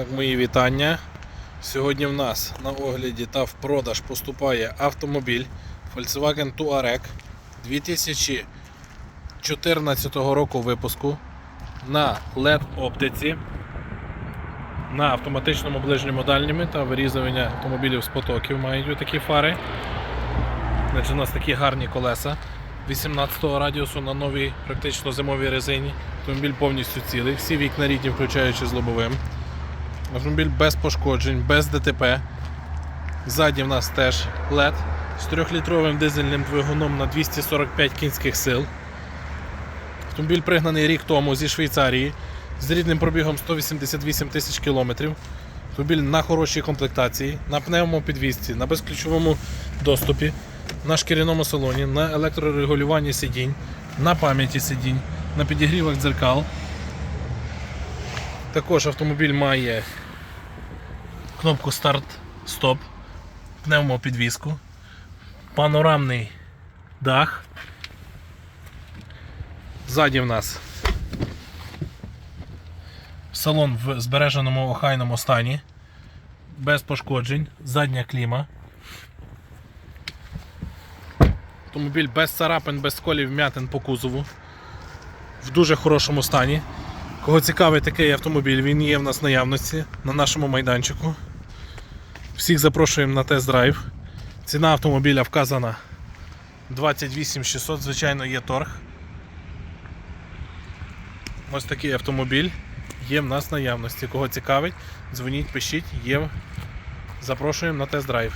Так, мої вітання. Сьогодні в нас на огляді та в продаж поступає автомобіль Volkswagen Touareg 2014 року випуску на LED оптиці, на автоматичному ближньому дальньому та вирізування автомобілів з потоків мають такі фари. Значить, у нас такі гарні колеса 18-го радіусу на новій практично зимовій резині. Автомобіль повністю цілий, всі вікна рідні, включаючи з лобовим. Автомобіль без пошкоджень, без ДТП. Ззаді в нас теж LED з 3-літровим дизельним двигуном на 245 кінських сил. Автомобіль пригнаний рік тому зі Швейцарії з рідним пробігом 188 тисяч кілометрів. Автомобіль на хорошій комплектації, на пневмопідвізці, на безключовому доступі, на шкіряному салоні, на електрорегулюванні сидінь, на пам'яті сидінь, на підігрівах дзеркал. Також автомобіль має кнопку старт-стоп, пневмопідвізку, панорамний дах. Ззаді в нас салон в збереженому охайному стані, без пошкоджень, задня кліма. Автомобіль без царапин, без сколів вмятин по кузову. В дуже хорошому стані. Кого цікавий такий автомобіль, він є в нас наявності на нашому майданчику. Всіх запрошуємо на тест-драйв. Ціна автомобіля вказана 28 600, звичайно, є торг. Ось такий автомобіль є в нас наявності. Кого цікавить, дзвоніть, пишіть, є. Запрошуємо на тест-драйв.